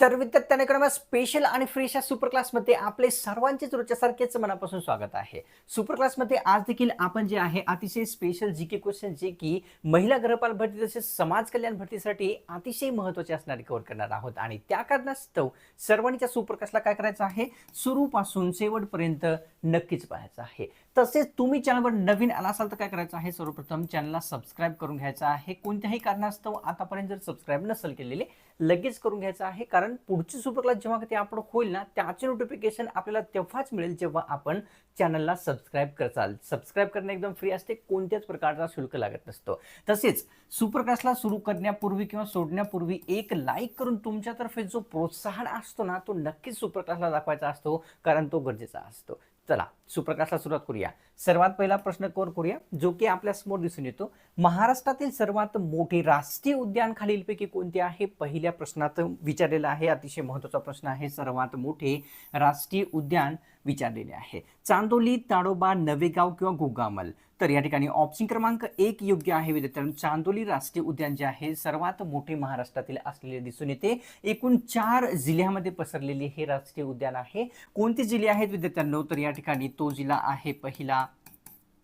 तर विद्यार्थ्यांकडे स्पेशल आणि फ्रेश या सुपर क्लासमध्ये आपले सर्वांचेच रोजच्यासारखेच मनापासून स्वागत आहे. सुपर क्लासमध्ये आज देखील आपण जे आहे अतिशय स्पेशल जी के क्वेश्चन जे की महिला गृहपाल भरती तसेच समाज कल्याण भरतीसाठी अतिशय महत्त्वाचे असणारे कव्हर करणार आहोत. आणि त्या कारणास्तव सर्वांच्या सुपर क्लासला काय करायचं आहे? सुरूपासून शेवटपर्यंत नक्कीच पाहायचं आहे. तसेच तुम्ही चॅनलवर नवीन आला असाल तर काय करायचं आहे? सर्वप्रथम चॅनलला सबस्क्राईब करून घ्यायचं आहे. कोणत्याही कारणास्तव आतापर्यंत जर सबस्क्राईब नसेल केलेले लगेच करून घ्यायचं आहे. कारण पुढची सुपर क्लास जेव्हा कधी आपण होईल ना त्याचे नोटिफिकेशन आपल्याला तेव्हाच मिळेल जेव्हा आपण चॅनलला सबस्क्राईब करचाल. सबस्क्राईब करणे एकदम फ्री असते. कोणत्याच प्रकारचा शुल्क लागत नसतो. तसेच सुपरक्लासला सुरू करण्यापूर्वी किंवा सोडण्यापूर्वी एक लाईक करून तुमच्यातर्फे जो प्रोत्साहन असतो ना तो नक्कीच सुपर क्लासला दाखवायचा असतो. कारण तो गरजेचा असतो. चला सुप्रकाशला सुरुवात करूया. सर्वात पहिला प्रश्न कोण करूया? जो की आपल्यासमोर दिसून येतो. महाराष्ट्रातील सर्वात मोठे राष्ट्रीय उद्यान खालीलपैकी कोणते आहे? पहिल्या प्रश्नात विचारलेलं आहे. अतिशय महत्त्वाचा प्रश्न आहे. सर्वात मोठे राष्ट्रीय उद्यान विचारलेले आहे. चांदोली ताडोबा नवेगाव किंवा गोगामल. तर या ठिकाणी ऑप्शन क्रमांक एक योग्य आहे विद्यार्थ्यांनो. चांदोली राष्ट्रीय उद्यान जे आहे सर्वात मोठे महाराष्ट्रातील असलेले दिसून येते. एकूण चार जिल्ह्यामध्ये पसरलेले हे राष्ट्रीय उद्यान आहे. कोणते जिल्हे आहेत विद्यार्थ्यांनो? तर या ठिकाणी तो जिल्हा आहे पहिला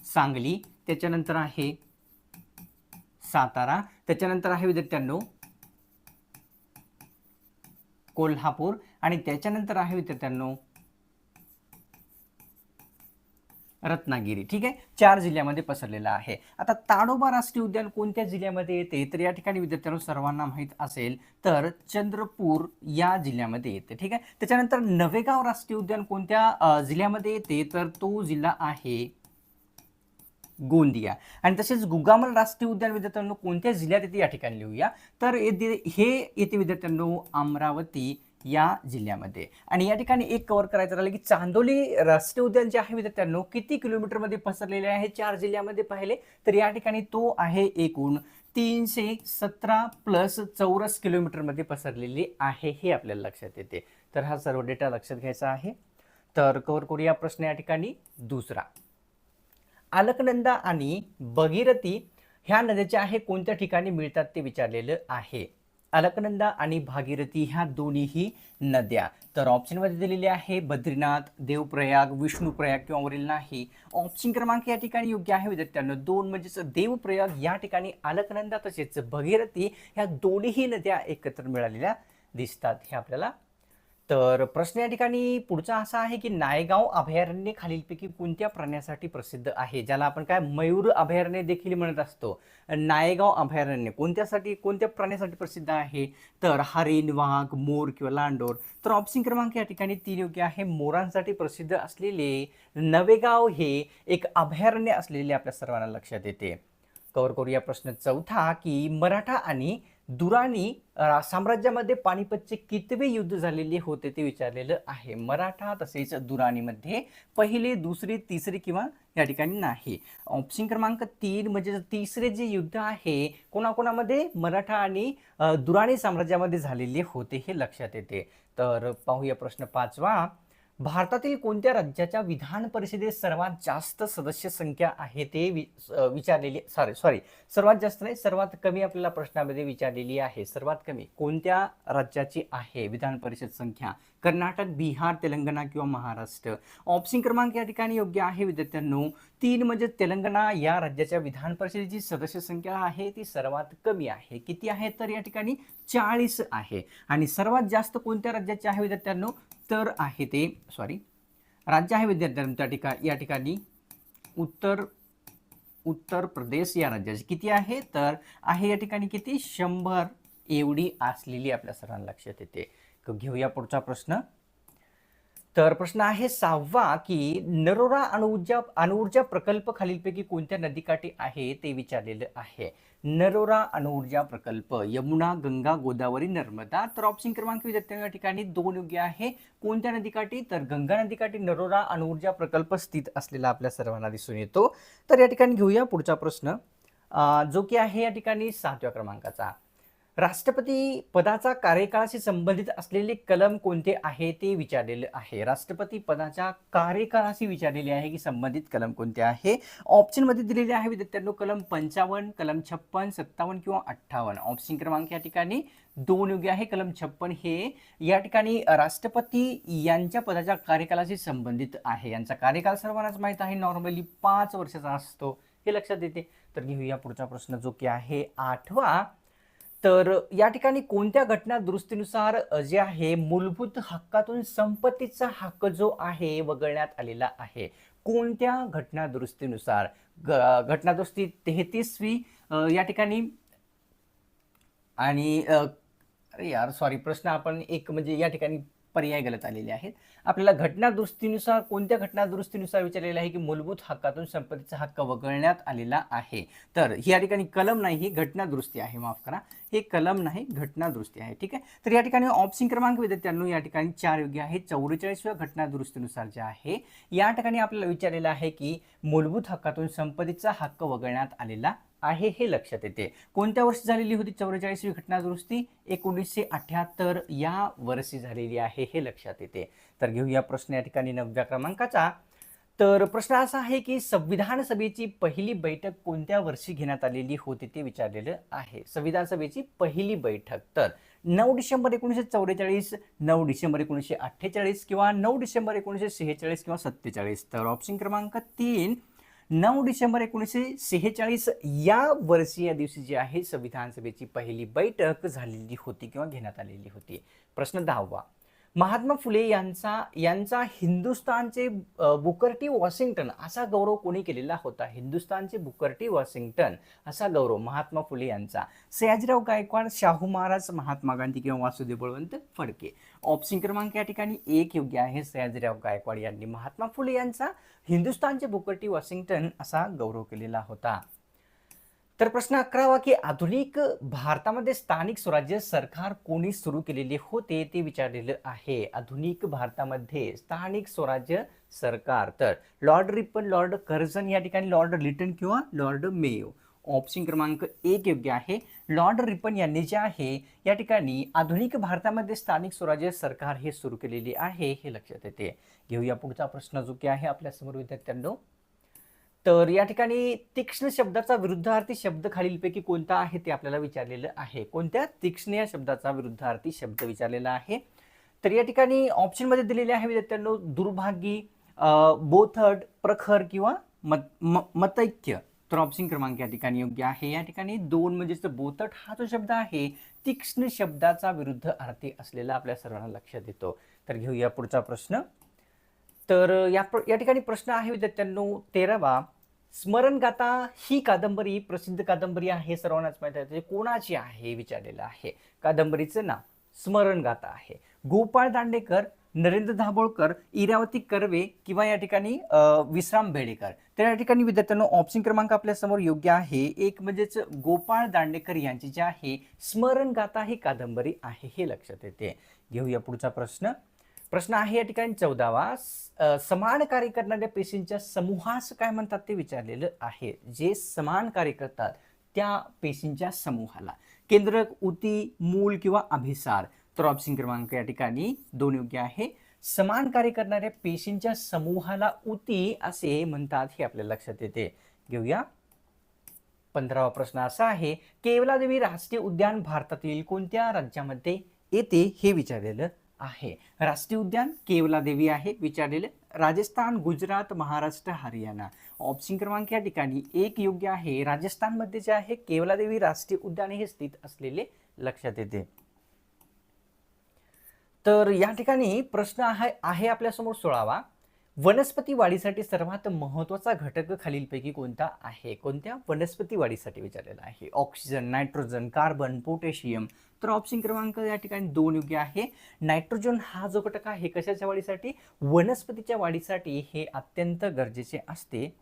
सांगली त्याच्यानंतर आहे सातारा त्याच्यानंतर आहे विद्यार्थ्यांनो कोल्हापूर आणि त्याच्यानंतर आहे विद्यार्थ्यांनो रत्नागिरी. ठीक आहे? चार जिल्ह्यामध्ये पसरलेला आहे. आता ताडोबा राष्ट्रीय उद्यान कोणत्या जिल्ह्यामध्ये येते? तर या ठिकाणी विद्यार्थ्यांना सर्वांना माहीत असेल तर चंद्रपूर या जिल्ह्यामध्ये येते. ठीक आहे? त्याच्यानंतर नवेगाव राष्ट्रीय उद्यान कोणत्या जिल्ह्यामध्ये येते? तर तो जिल्हा आहे गोंदिया. आणि तसेच गुगामल राष्ट्रीय उद्यान विद्यार्थ्यांनो कोणत्या जिल्ह्यात येते या ठिकाणी लिहूया. तर हे येते विद्यार्थ्यांनो अमरावती या जिल्ह्यामध्ये. आणि या ठिकाणी एक कव्हर करायचं राहिलं की चांदोली राष्ट्रीय उद्यान जे आहे विद्यार्थ्यांनो किती किलोमीटरमध्ये पसरलेले आहे? चार जिल्ह्यामध्ये पाहिले तर या ठिकाणी तो आहे एकूण तीनशे सतरा प्लस चौरस किलोमीटरमध्ये पसरलेली आहे हे आपल्याला लक्षात येते. तर हा सर्व डेटा लक्षात घ्यायचा आहे. तर कव्हर करूया प्रश्न या ठिकाणी. दुसरा अलकनंदा आणि भगीरथी ह्या नद्याच्या आहे कोणत्या ठिकाणी मिळतात ते विचारलेलं आहे? अलकनंदा आणि भागीरथी ह्या दोन्हीही नद्या. तर ऑप्शनमध्ये दिलेले आहे बद्रीनाथ देवप्रयाग विष्णुप्रयाग किंवा वरील नाही. ऑप्शन क्रमांक या ठिकाणी योग्य आहे विद्यार्थ्यांना. दोन म्हणजेच देवप्रयाग या ठिकाणी अलकनंदा तसेच भगीरथी ह्या दोन्हीही नद्या एकत्र मिळालेल्या दिसतात. हे आपल्याला तर प्रश्न या ठिकाणी पुढचा असा आहे की नायगाव अभयारण्य खालीलपैकी कोणत्या प्राण्यासाठी प्रसिद्ध आहे? ज्याला आपण काय मयूर अभयारण्य देखील म्हणत असतो. नायगाव अभयारण्य कोणत्यासाठी कोणत्या प्राण्यासाठी प्रसिद्ध आहे? तर हरिण वाघ मोर किंवा लांडोर. तर ऑप्शन क्रमांक या ठिकाणी तीन योग्य आहे. मोरांसाठी प्रसिद्ध असलेले नवेगाव हे एक अभयारण्य असलेले आपल्या सर्वांना लक्षात येते. कवर करूया प्रश्न चौथा की मराठा आणि दुराणी साम्राज्यामध्ये पानिपतचे कितवे युद्ध झालेले होते ते विचारलेलं आहे. मराठा तसेच दुराणीमध्ये पहिले दुसरे तिसरे किंवा या ठिकाणी नाही. ऑप्शन क्रमांक तीन म्हणजे तिसरे जे युद्ध आहे कोणाकोणामध्ये? मराठा आणि दुराणी साम्राज्यामध्ये झालेले होते हे लक्षात येते. तर पाहूया प्रश्न पाचवा. भारतातील कोणत्या राज्याच्या विधान परिषदेत सर्वात जास्त सदस्य संख्या आहे ते वि विचारलेली सॉरी सॉरी सर्वात जास्त नाही सर्वात कमी आपल्याला प्रश्नामध्ये विचारलेली आहे सर्वात कमी कोणत्या राज्याची आहे विधान परिषद संख्या? कर्नाटक बिहार तेलंगणा किंवा महाराष्ट्र. ऑप्शन क्रमांक या ठिकाणी योग्य आहे विद्यार्थ्यांनो. तीन म्हणजे तेलंगणा या राज्याच्या विधान परिषदेची सदस्य संख्या आहे ती सर्वात कमी आहे. किती आहे तर या ठिकाणी चाळीस आहे. आणि सर्वात जास्त कोणत्या राज्याचे आहे विद्यार्थ्यांनो? तर आहे ते सॉरी राज्य आहे विद्यार्थ्यांनो त्या ठिकाणी या ठिकाणी. उत्तर उत्तर प्रदेश या राज्याची किती आहे? तर आहे या ठिकाणी किती? शंभर एवढी असलेली आपल्या सर्वांना लक्षात येते. घेऊया पुढचा प्रश्न. तर प्रश्न आहे सहावा की नरोरा अणुऊर्जा अणुऊर्जा प्रकल्प खालीलपैकी कोणत्या नदीकाठी आहे ते विचारलेलं आहे. नरोरा अणुऊर्जा प्रकल्प यमुना गंगा गोदावरी नर्मदा तर ऑप्शन क्रमांक विद्यार्थ्यांच्या ठिकाणी दोन योग्य आहे. कोणत्या नदीकाठी? तर गंगा नदीकाठी नरोरा अणुऊर्जा प्रकल्प स्थित असलेला आपल्या सर्वांना दिसून येतो. तर या ठिकाणी घेऊया पुढचा प्रश्न. जो की आहे या ठिकाणी सातव्या क्रमांकाचा. राष्ट्रपती पदाचा कार्यकाळाशी संबंधित असलेले कलम कोणते आहे ते विचारलेले आहे. राष्ट्रपती पदाच्या कार्यकाळाशी विचारलेले आहे की संबंधित कलम कोणते आहे? ऑप्शनमध्ये दिलेले आहे विद्यार्थ्यांनो कलम पंचावन्न कलम छप्पन सत्तावन्न किंवा अठ्ठावन्न. ऑप्शन क्रमांक या ठिकाणी दोन योग्य आहे. कलम छप्पन हे या ठिकाणी राष्ट्रपती यांच्या पदाच्या कार्यकाळाशी संबंधित आहे. यांचा कार्यकाल सर्वांनाच माहीत आहे. नॉर्मली पाच वर्षाचा असतो हे लक्षात येते. तर घेऊया पुढचा प्रश्न जो की आहे आठवा. तर या ठिकाणी कोणत्या घटना दुरुस्तीनुसार जे आहे मूलभूत हक्कातून संपत्तीचा हक्क जो आहे वगळण्यात आलेला आहे? कोणत्या घटना दुरुस्तीनुसार ग- घटना दुरुस्ती तेहतीसवी या ठिकाणी आणि अरे यार सॉरी प्रश्न आपण एक म्हणजे या ठिकाणी पर्याय गलत आलेले आहेत. आपल्याला घटनादुरुस्तीनुसार कोणत्या घटनादुरुस्तीनुसार विचारलेलं आहे की मूलभूत हक्कातून संपत्तीचा हक्क वगळण्यात आलेला आहे? तर या ठिकाणी कलम नाही ही घटनादुरुस्ती आहे. माफ करा. हे कलम नाही घटनादुरुस्ती आहे. ठीक आहे? तर या ठिकाणी ऑप्शन क्रमांक विद्यार्थ्यांनो या ठिकाणी चार योग्य आहे चौवेचाळीसव्या घटनादुरुस्तीनुसार जे आहे या ठिकाणी आपल्याला विचारलेलं आहे की मूलभूत हक्कातून संपत्तीचा हक्क वगळण्यात आलेला आहे हे लक्षात येते. कोणत्या वर्षी झालेली होती चौवेचाळीसवी घटना दुरुस्ती एकोणीसशे अठ्याहत्तर या वर्षी झालेली आहे हे लक्षात येते. तर घेऊया प्रश्न या ठिकाणी नवव्या क्रमांकाचा. तर प्रश्न असा आहे की संविधान सभेची पहिली बैठक कोणत्या वर्षी घेण्यात आलेली होती ते विचारलेलं आहे. संविधान सभेची पहिली बैठक. तर नऊ डिसेंबर एकोणीसशे चौवेचाळीस नऊ डिसेंबर एकोणीसशे अठ्ठेचाळीस किंवा नऊ डिसेंबर एकोणीसशे सेहेचाळीस किंवा सत्तेचाळीस. तर ऑप्शन क्रमांक तीन नऊ डिसेंबर एकोणीसशे सेहेचाळीस या वर्षी या दिवशी जी आहे संविधान सभेची पहिली बैठक झालेली होती किंवा घेण्यात आलेली होती. प्रश्न दहावा. महात्मा फुले यांचा यांचा हिंदुस्थानचे बुकर्टी वॉशिंग्टन असा गौरव कोणी केलेला होता? हिंदुस्थानचे बुकर्टी वॉशिंग्टन असा गौरव महात्मा फुले यांचा. सयाजीराव गायकवाड शाहू महाराज महात्मा गांधी किंवा वासुदेव बळवंत फडके. ऑप्शन क्रमांक या ठिकाणी एक योग्य आहे सयाजीराव गायकवाड यांनी. महात्मा फुले यांचा हिंदुस्थानचे बुकर्टी वॉशिंग्टन असा गौरव केलेला होता. तर प्रश्न अकरावा की आधुनिक भारतामध्ये स्थानिक स्वराज्य सरकार कोणी सुरू केलेले होते ते विचारलेलं आहे. आधुनिक भारतामध्ये स्थानिक स्वराज्य सरकार तर लॉर्ड रिपन लॉर्ड कर्झन या ठिकाणी लॉर्ड लिटन किंवा लॉर्ड मेयो. ऑप्शन क्रमांक एक योग्य आहे. लॉर्ड रिपन यांनी जे आहे या ठिकाणी आधुनिक भारतामध्ये स्थानिक स्वराज्य सरकार हे सुरू केलेले आहे हे लक्षात येते. घेऊया पुढचा प्रश्न जो की आहे आपल्यासमोर विद्यार्थ्यांनो. तर या ठिकाणी तीक्ष्ण शब्दाचा विरुद्धार्थी शब्द खालीलपैकी कोणता आहे ते आपल्याला विचारलेलं आहे. कोणत्या तीक्ष्ण या शब्दाचा विरुद्धार्थी शब्द विचारलेला आहे? तर या ठिकाणी ऑप्शनमध्ये दिलेले आहे विद्यार्थ्यांनो दुर्भागी बोथट प्रखर किंवा मत म- मतैक्य. तर ऑप्शन क्रमांक या ठिकाणी योग्य आहे. या ठिकाणी दोन म्हणजेच बोथट हा जो शब्द आहे तीक्ष्ण शब्दाचा विरुद्ध अर्थी असलेला आपल्या सर्वांना लक्षात येतो तर घेऊया पुढचा प्रश्न. तर या प्र या ठिकाणी प्रश्न आहे विद्यार्थ्यांनो तेरावा. स्मरणगाथा ही कादंबरी प्रसिद्ध कादंबरी आहे सर्वांनाच माहीत आहे. कोणाची आहे विचारलेलं आहे? कादंबरीचं नाव स्मरणगाथा आहे. गोपाळ दांडेकर नरेंद्र दाभोळकर इरावती कर्वे किंवा या ठिकाणी विश्राम बेडेकर. तर या ठिकाणी विद्यार्थ्यांना ऑप्शन क्रमांक आपल्यासमोर योग्य आहे. एक म्हणजेच गोपाळ दांडेकर यांची जी आहे स्मरणगाथा ही कादंबरी आहे हे लक्षात येते. घेऊया पुढचा प्रश्न. प्रश्न आहे या ठिकाणी चौदावा. समान कार्य करणाऱ्या पेशींच्या समूहास काय म्हणतात ते विचारलेलं आहे. जे समान कार्य करतात त्या पेशींच्या समूहाला. केंद्रक उती मूल किंवा अभिसार. तर ऑप्शन क्रमांक या ठिकाणी दोन योग्य आहे. समान कार्य करणाऱ्या पेशींच्या समूहाला उती असे म्हणतात हे आपल्या लक्षात येते. घेऊया. पंधरावा प्रश्न असा आहे केवलादेवी राष्ट्रीय उद्यान भारतातील कोणत्या राज्यामध्ये येते हे विचारलेलं आहे. राष्ट्रीय उद्यान केवलादेवी आहे विचारलेले राजस्थान गुजरात महाराष्ट्र हरियाणा. ऑप्शन क्रमांक या ठिकाणी एक योग्य आहे. राजस्थानमध्ये जे आहे केवलादेवी राष्ट्रीय उद्यान हे स्थित असलेले लक्षात येते. तर या ठिकाणी प्रश्न आहे आहे आपल्यासमोर सोळावा. वनस्पती वाढीसाठी सर्वात महत्त्वाचा घटक खालीलपैकी कोणता आहे? कोणत्या वनस्पती वाढीसाठी विचारलेला आहे? Oxygen nitrogen carbon potassium. तर ऑप्शन क्रमांक या ठिकाणी दोन योग्य आहे. नायट्रोजन हा जो घटक आहे कशाच्या वाढीसाठी? वनस्पतीच्या वाढीसाठी हे अत्यंत गरजेचे असते.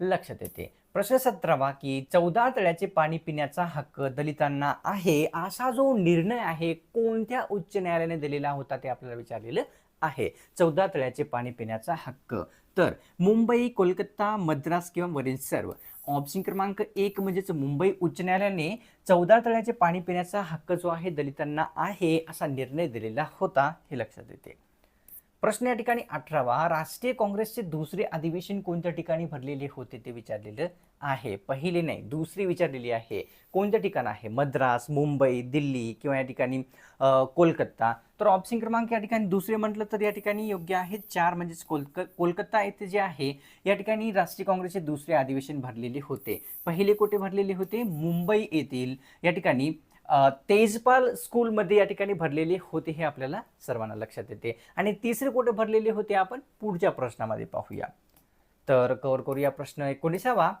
लक्षात येते. प्रश्न सतरावा की चौदा तळ्याचे पाणी पिण्याचा हक्क दलितांना आहे. असा जो निर्णय आहे कोणत्या उच्च न्यायालयाने दिलेला होता ते आपल्याला विचारलेलं आहे. चौदा तळ्याचे पाणी पिण्याचा हक्क. तर मुंबई कोलकाता मद्रास किंवा वरील सर्व. ऑप्शन क्रमांक एक म्हणजेच मुंबई उच्च न्यायालयाने चौदा तळ्याचे पाणी पिण्याचा हक्क जो आहे दलितांना आहे असा निर्णय दिलेला होता हे लक्षात येते. प्रश्न या ठिकाणी अठरावा. राष्ट्रीय काँग्रेसचे दुसरे अधिवेशन कोणत्या ठिकाणी भरलेले होते ते विचारलेलं आहे? पहिले नाही दुसरी विचारलेली आहे. कोणत्या ठिकाण आहे? मद्रास मुंबई दिल्ली किंवा या ठिकाणी कोलकाता. तर ऑप्शन क्रमांक या ठिकाणी दुसरे म्हटलं तर या ठिकाणी योग्य आहे. चार म्हणजेच कोलक कोलकाता येथे जे आहे या ठिकाणी राष्ट्रीय काँग्रेसचे दुसरे अधिवेशन भरलेले होते. पहिले कुठे भरलेले होते? मुंबई येथील या ठिकाणी तेजपाल स्कूलमध्ये या ठिकाणी भरलेले होते हे आपल्याला सर्वांना लक्षात येते. आणि तिसरे कुठे भरलेले होते आपण? पुढच्या प्रश्नामध्ये पाहूया. तर कवर करूया प्रश्न एकोणीसावा.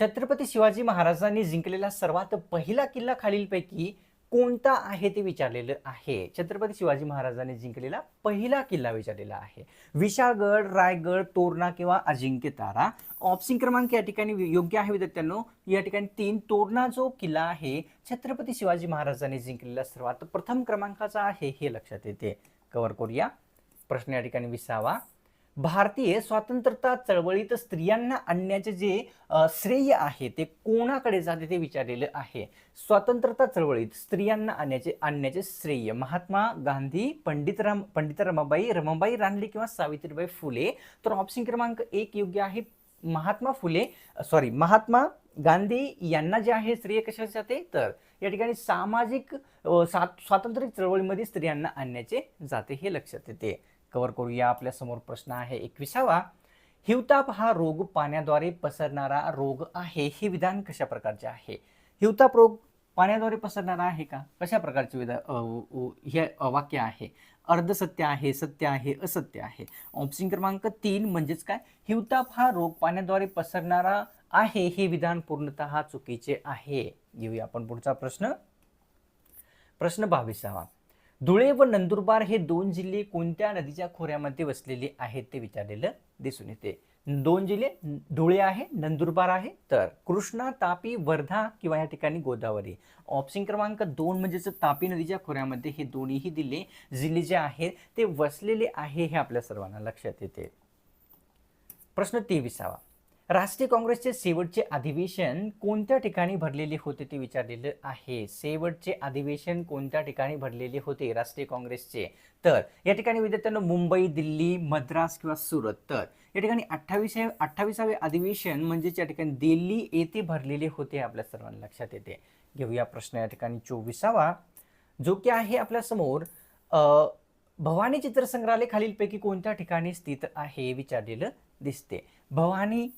छत्रपती शिवाजी महाराजांनी जिंकलेला सर्वात पहिला किल्ला खालीलपैकी कोणता आहे ते विचारलेलं आहे. छत्रपती शिवाजी महाराजांनी जिंकलेला पहिला किल्ला विचारलेला आहे. विशाळगड रायगड तोरणा किंवा अजिंक्य तारा. ऑप्शन क्रमांक या ठिकाणी योग्य आहे विद्यार्थ्यांनो. या ठिकाणी तीन तोरणा जो किल्ला आहे छत्रपती शिवाजी महाराजांनी जिंकलेला सर्वात प्रथम क्रमांकाचा आहे हे लक्षात येते. कवर करूया. प्रश्न या ठिकाणी विसावा. भारतीय स्वातंत्र्यता चळवळीत स्त्रियांना आणण्याचे जे श्रेय आहे ते कोणाकडे जाते ते विचारलेलं आहे. स्वातंत्र्यता चळवळीत स्त्रियांना आणण्याचे आणण्याचे श्रेय महात्मा गांधी पंडित राम पंडित रमाबाई रमाबाई रानडे किंवा सावित्रीबाई फुले. तर ऑप्शन क्रमांक एक योग्य आहे महात्मा फुले सॉरी महात्मा गांधी यांना जे आहे श्रेय कशाचे जाते? तर या ठिकाणी सामाजिक स्वातंत्र्य चळवळीमध्ये स्त्रियांना आणण्याचे जाते हे लक्षात येते. कव्हर करूया. आपल्यासमोर प्रश्न आहे एकविसावा. हिवताप हा रोग पाण्याद्वारे पसरणारा रोग आहे. हे विधान कशा प्रकारचे आहे? हिवताप रोग पाण्याद्वारे पसरणारा आहे का? कशा प्रकारचे विधान हे वाक्य आहे? अर्धसत्य आहे सत्य आहे असत्य आहे. ऑप्शन क्रमांक तीन म्हणजेच काय? हिवताप हा रोग पाण्याद्वारे पसरणारा आहे. हे विधान पूर्णतः चुकीचे आहे. घेऊया आपण पुढचा प्रश्न. प्रश्न बावीसावा. धुळे व नंदुरबार हे दोन जिल्हे कोणत्या नदीच्या खोऱ्यामध्ये वसलेले आहेत ते विचारलेलं दिसून येते. दोन जिल्हे धुळे आहे नंदुरबार आहे तर कृष्णा तापी वर्धा किंवा या ठिकाणी गोदावरी. ऑप्शन क्रमांक दोन म्हणजेच तापी नदीच्या खोऱ्यामध्ये हे दोन्हीही जिल्हे जिल्हे जे आहेत ते वसलेले आहे हे आपल्या सर्वांना लक्षात येते. प्रश्न तेविसावा. राष्ट्रीय काँग्रेसचे शेवटचे अधिवेशन कोणत्या ठिकाणी भरलेले होते ते विचारलेलं आहे. शेवटचे अधिवेशन कोणत्या ठिकाणी भरलेले होते राष्ट्रीय काँग्रेसचे? तर या ठिकाणी विद्यार्थ्यांना मुंबई दिल्ली मद्रास किंवा सुरत. तर या ठिकाणी अठ्ठावीस अठ्ठावीसावे अधिवेशन म्हणजेच या ठिकाणी दिल्ली येथे भरलेले होते आपल्या सर्वांना लक्षात येते. घेऊया प्रश्न या ठिकाणी चोवीसावा. जो की आहे आपल्यासमोर भवानी चित्रसंग्रहालय खालीलपैकी कोणत्या ठिकाणी स्थित आहे विचारलेलं दिसते. भवानी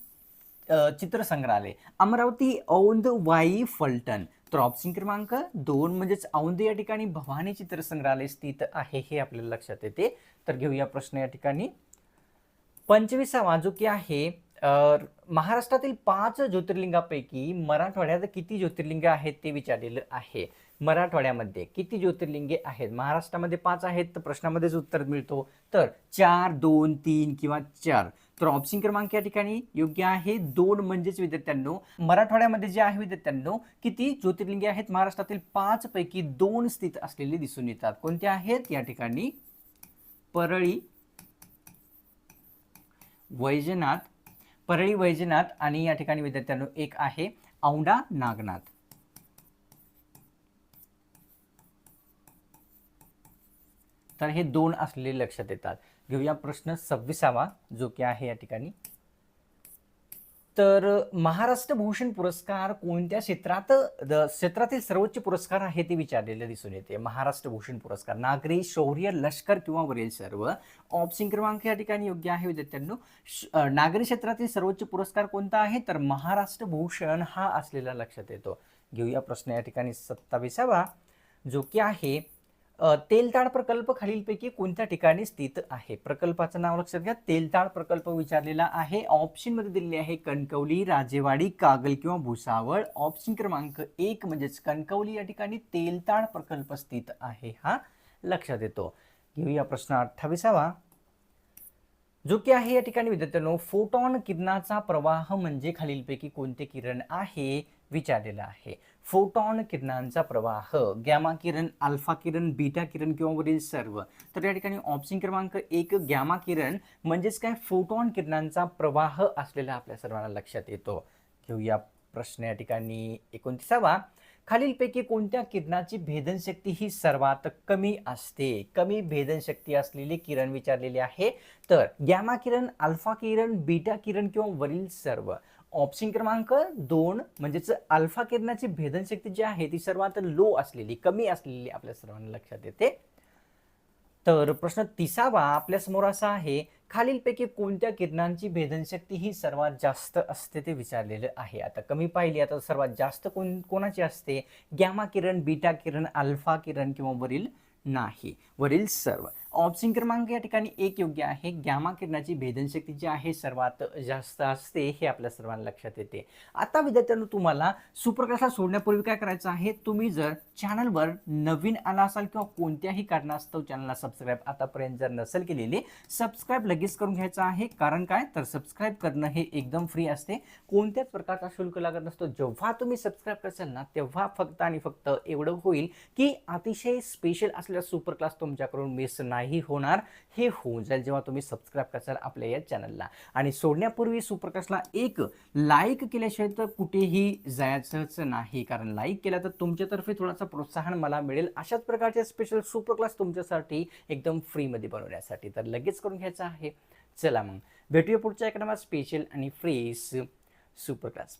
चित्रसंग्रहालय. अमरावती औंध वाई फलटण. तर ऑप्शन क्रमांक दोन म्हणजेच औंध या ठिकाणी भवानी चित्रसंग्रहालय स्थित आहे हे आपल्याला लक्षात येते. तर घेऊया प्रश्न या ठिकाणी. पंचवीसावा जो की आहे महाराष्ट्रातील पाच ज्योतिर्लिंगापैकी मराठवाड्यात किती ज्योतिर्लिंग आहेत ते विचारलेलं आहे. मराठवाड्यामध्ये किती ज्योतिर्लिंगे आहेत? महाराष्ट्रामध्ये पाच आहेत तर प्रश्नामध्येच उत्तर मिळतो. तर चार दोन तीन किंवा चार. तर ऑप्शन क्रमांक या ठिकाणी योग्य आहे. दोन म्हणजेच विद्यार्थ्यांनो मराठवाड्यामध्ये जे आहे विद्यार्थ्यांनो किती ज्योतिर्लिंगे आहेत? महाराष्ट्रातील पाच पैकी दोन स्थित असलेले दिसून येतात. कोणते आहेत? या ठिकाणी परळी वैजनाथ परळी वैजनाथ आणि या ठिकाणी विद्यार्थ्यांनो एक आहे औंढा नागनाथ. तर हे दोन असलेले लक्षात येतात. घेऊया प्रश्न सव्वीसावा जो की आहे या ठिकाणी. तर महाराष्ट्र भूषण पुरस्कार कोणत्या क्षेत्रात द- क्षेत्रातील सर्वोच्च पुरस्कार आहे ते विचारलेले दिसून येते. महाराष्ट्र भूषण पुरस्कार नागरी शौर्य लष्कर किंवा वरील सर्व. ऑप्शन क्रमांक या ठिकाणी योग्य आहे विद्यार्थ्यांनो. श- नागरी क्षेत्रातील सर्वोच्च पुरस्कार कोणता आहे? तर महाराष्ट्र भूषण हा असलेला लक्षात येतो. घेऊया प्रश्न या ठिकाणी सत्तावीसावा जो की आहे तेलताड प्रकल्प खालीलपैकी कोणत्या ठिकाणी स्थित आहे? प्रकल्पाचं नाव लक्षात घ्या. तेलताड प्रकल्प विचारलेला आहे. ऑप्शनमध्ये दिलेले आहे कणकवली राजेवाडी कागल किंवा भुसावळ. ऑप्शन क्रमांक एक म्हणजेच कणकवली या ठिकाणी तेलताड प्रकल्प स्थित आहे हा लक्षात येतो. घेऊया प्रश्न अठ्ठावीसावा. जो की आहे या ठिकाणी विद्यार्थ्यांनो फोटॉन किरणाचा प्रवाह म्हणजे खालीलपैकी कोणते किरण आहे? विचारलेला आहे. फोटॉन किरणांचा प्रवाह गॅमा किरण अल्फा किरण बीटा किरण किंवा वरील सर्व. तर या ठिकाणी ऑप्शन क्रमांक एक गॅमा किरण म्हणजेच काय? फोटॉन किरणांचा प्रवाह असलेला आपल्या सर्वांना लक्षात येतो. घेऊया प्रश्न या ठिकाणी एकोणतीसावा. खालीलपैकी कोणत्या किरणाची भेदनशक्ती ही सर्वात कमी असते? कमी भेदनशक्ती असलेली किरण विचारलेली आहे. तर गॅमा किरण अल्फा किरण बीटा किरण किंवा वरील सर्व. ऑप्शन क्रमांक दोन म्हणजेच अल्फा किरणाची भेदनशक्ती जी आहे ती सर्वात लो असलेली कमी असलेली आपल्या सर्वांना लक्षात येते. तर प्रश्न तिसावा आपल्यासमोर असा आहे खालीलपैकी कोणत्या किरणांची भेदनशक्ती ही सर्वात जास्त असते ते विचारलेलं आहे. आता कमी पाहिली आता सर्वात जास्त कोण कोणाची असते? गॅमा किरण बीटा किरण अल्फा किरण किंवा वरील नाही वरील सर्व. ऑप्शन क्रमांक या ठिकाणी एक योग्य आहे. गॅमा किरणाची भेदनशक्ती जी आहे सर्वात जास्त असते हे आपल्या सर्वांना लक्षात येते. आता विद्यार्थ्यांनो तुम्हाला सुप्रकाशला सोडण्यापूर्वी काय करायचं आहे? तुम्ही जर चॅनलवर नवीन आला असाल किंवा कोणत्याही कारणास्तव चॅनलला सबस्क्राईब आतापर्यंत जर नसेल केलेली सबस्क्राईब लगेच करून घ्यायचं आहे. कारण काय? तर सबस्क्राईब करणं हे एकदम फ्री असते. कोणत्याच प्रकारचा शुल्क लागत नसतो. जेव्हा तुम्ही सबस्क्राईब करसाल ना तेव्हा फक्त आणि फक्त एवढं होईल की अतिशय स्पेशल असलेला सुपर क्लास तुमच्याकडून मिस नाही होणार हे होऊन जाईल जेव्हा तुम्ही सबस्क्राईब कराल आपल्या या चॅनलला आणि सोडण्यापूर्वी सुप्रकाशला एक लाईक केल्याशिवाय तर कुठेही जायचंच नाही. कारण लाईक केला तर तुमच्यातर्फे थोडासा प्रोत्साहन मला मिळेल. अशाच प्रकारचे स्पेशल सुपर क्लास तुमच्यासाठी एकदम फ्रीमध्ये बनवण्यासाठी. तर लगेच करून घ्यायचं आहे. चला मग. भेटूया पुढच्या एका स्पेशल आणि फ्रेश सुपर क्लास